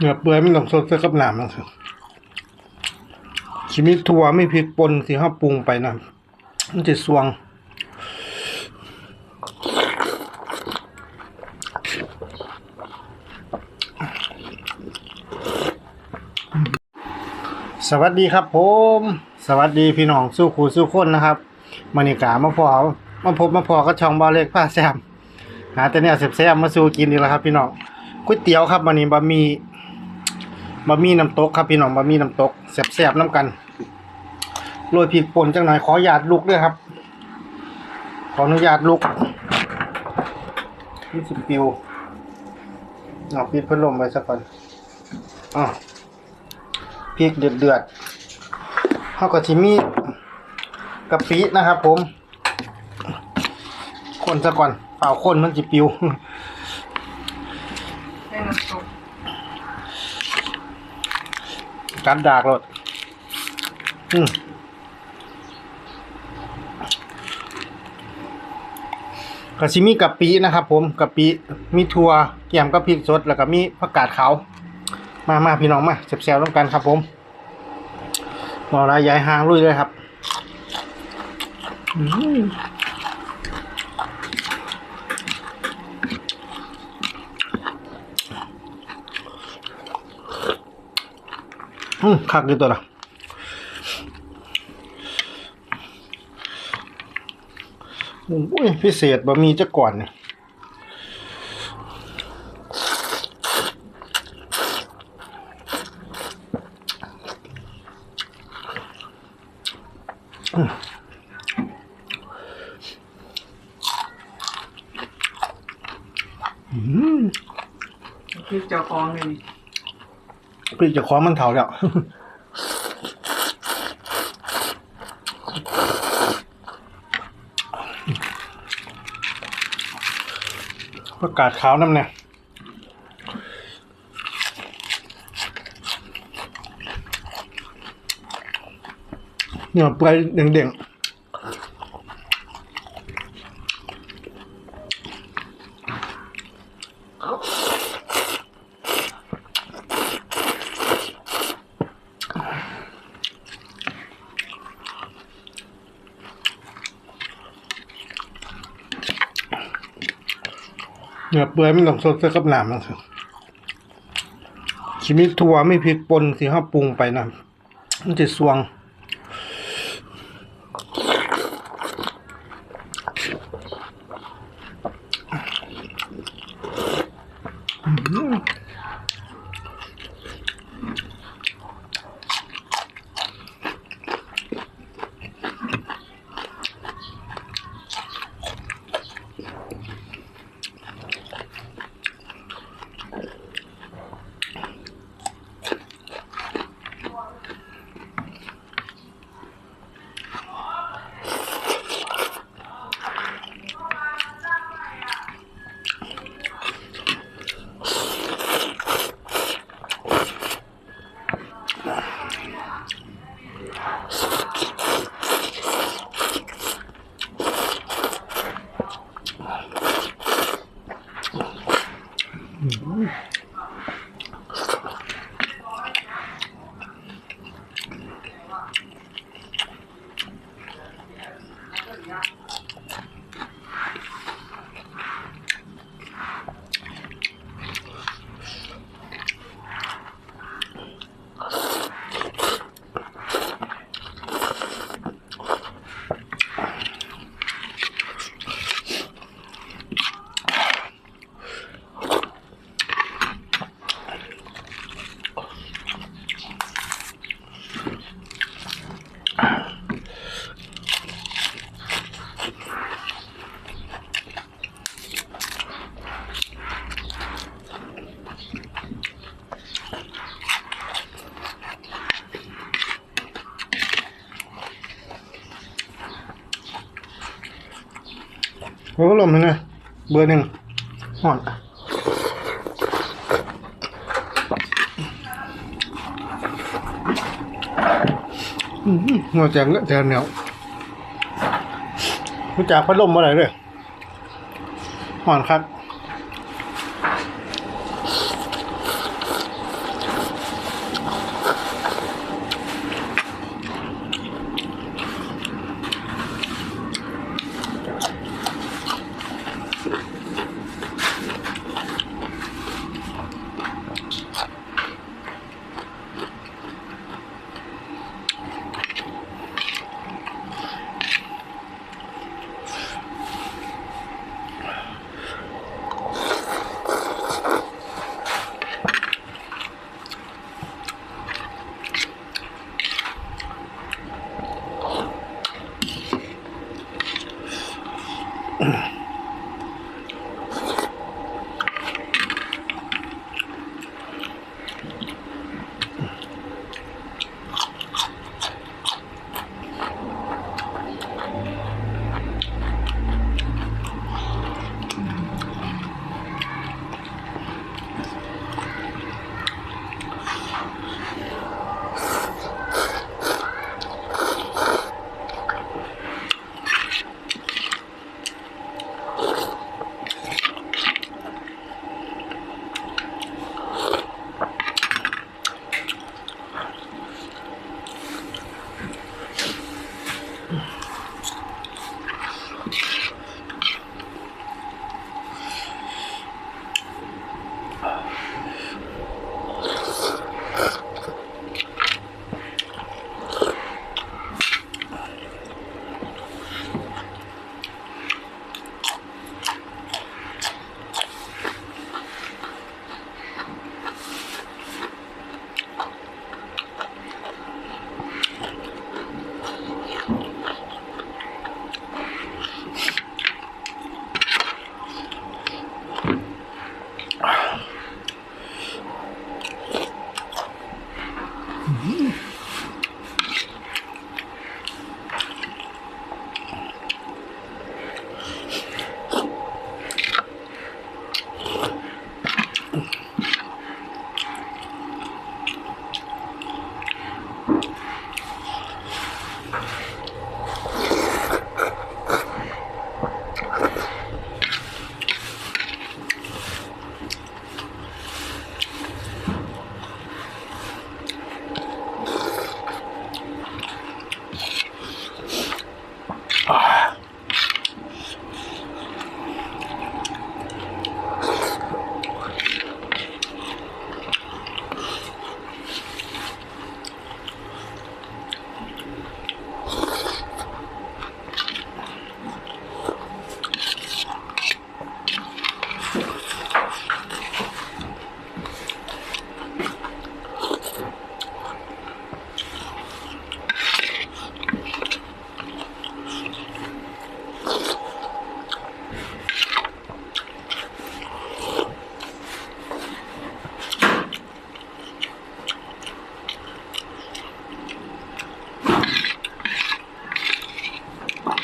เนื้อเปื่อยมันต้องสดเสื้อกับหนามนะครับชิมิทัวไม่พริกป่นที่เขาปรุงไปนะมันจะสวงสวัสดีครับผม สวัสดีพี่น้องสู้ครูสู้คนนะครับมานิกามาพอมาพบมาพอก็ช่องบาเล็กผ้าแซมหาแต่เนี่ยแซ่บๆมาสู้กินดีแล้วครับ พี่น้องก๋วยเตี๋ยวครับวันนี้บะหมี่ บะหมี่น้ำตกครับพี่น้องบะหมี่น้ำตกแซ่บๆน้ำกันโรยพริกป่นจังหน่อยขอหยาดลูกด้วยครับ ขออนุญาตลูกนี่สิบปิวเอาปิดพัดลมไว้สักก่อนอ๋อพริกเดือดเดือดๆเขาก็จะมีกะปินะครับ ผม คนซะก่อนเป่าคนมันจะปิว กัดดากรถอืมกะซิมีกะปินะครับ ผมกะปิมีถั่วแกมกับพริกสดแล้วก็มีผักกาดขาวมามาพี่น้องมาแซ่บๆร่วมกันครับ ผมรอรายยายหางลุยเลยครับ อืม อืมคักดีตัวละโอ้ยพิเศษบะมีจะก่อนเนี่ยพริกเจ้าของเลยนี่ พี่จะคล้อมันเถาแล้วประกาศขาวน้ำเนี่ยเนื้อเปื่อยเด้งๆ เนื้อเปื่อยมันต้องสดเสื้อกับหนามนะครับชิมิทัวไม่พริกป่นที่เขาปรุงไปนะมันจะสวง Mm-hmm. โอ้ลมเลยนะเบอร์หนึ่งห่อนอืมหัวแจงเนอะแจงเหนียวรู้จักพัดลมอะไรเลยห่อนครับ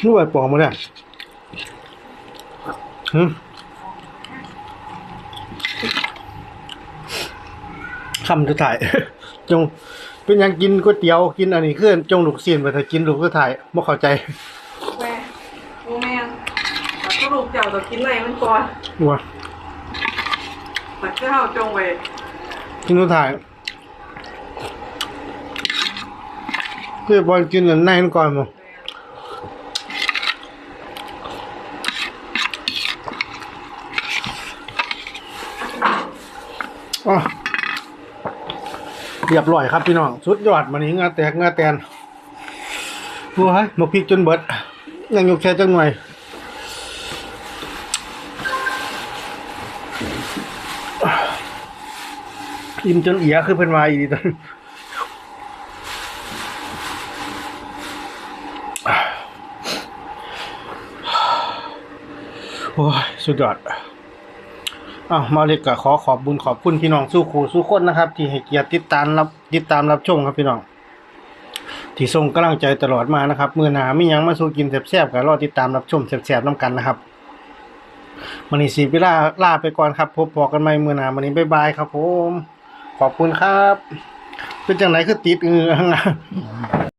ด้วยปองมาเนี่ยหึคำจะถ่าย จง เป็นยังกินก๋วยเตี๋ยวกินอันนี้คือจงลูกเสียนไปถ้ากินลูกก็ถ่ายบ่เข้าใจแม่โอ้แม่แต่ก็ลูกเจ้าต้องกินอะไรมันก่อนว่าแต่ก็เอาจงไว้กินก็ถ่ายเพื่อบอลกินอันไหนมันก่อนมั้ง เรียบร้อยครับพี่น้อง สุดยอดมันนี้งาแตกงาแตนโอ้ยมาพริกจนเบิด ยังยกแค่จังหน่อยอิ่มจนเอียคือเพิ่นมาอีดีตอนโอ้ยสุดยอด อ้าวมาเล็กก็ขอขอบบุญขอบคุณพี่น้องสู้ครูสู้คนนะครับ ที่ให้เกียรติติดตามรับติดตามรับชมครับพี่น้อง ที่ส่งกำลังใจตลอดมานะครับมื้อหน้ามีหยังมาสู้กินแซ่บๆก็รอติดตามรับชมแซ่บๆนํกันนะครับมื้อนี้สิเวลาลาไปก่อนครับ พบพอกันใหม่มื้อหนามื้อนี้บ๊ายบายครับผม ขอบคุณครับ เป็นจังไหนคือติดเงือง